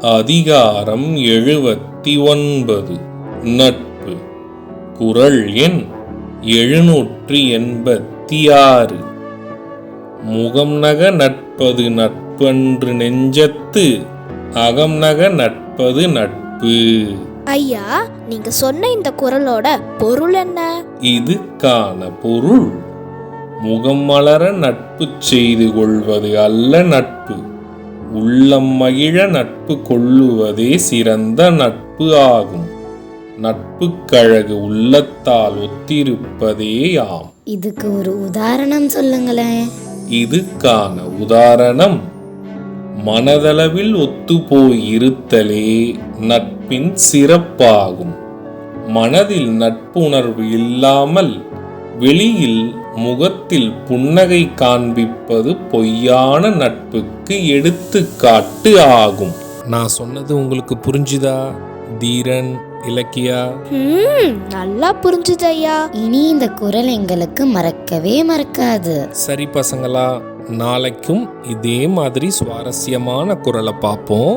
அதிகாரம் எழுபத்தி ஒன்பது நட்பு. குரல் எண் எழுநூற்றி எண்பத்தி ஆறு முகம் நக நட்பது நட்பன்று நெஞ்சத்து அகம் நக நட்பது நட்பு. ஐயா நீங்க சொன்ன இந்த குரலோட பொருள் என்ன? இதுக்கான பொருள். முகம் மலர நட்பு செய்து கொள்வது அல்ல நட்பு. உள்ளம் மகிழ நட்பு கொள்ளுவதே சிறந்த நட்பு ஆகும். நட்பு கழகு உள்ளத்தால் ஒத்திருப்பதே ஆம் இதுக்கு ஒரு உதாரணம் சொல்லுங்களேன் இதுக்கான உதாரணம் மனதளவில் ஒத்துப்போய் இருத்தலே நட்பின் சிறப்பாகும். மனதில் நட்புணர்வு இல்லாமல் வெளியில் முகத்தில் புன்னகை காண்பிப்பது பொய்யான நட்புக்கு எடுத்துக்காட்டு ஆகும். நான் சொன்னது உங்களுக்கு புரிஞ்சுதா தீரன் இலக்கியா? நல்லா புரிஞ்சுது ஐயா இனி இந்த குரல் எங்களுக்கு மறக்கவே மறக்காது. சரி பசங்களா நாளைக்கும் இதே மாதிரி சுவாரஸ்யமான குரலை பார்ப்போம்.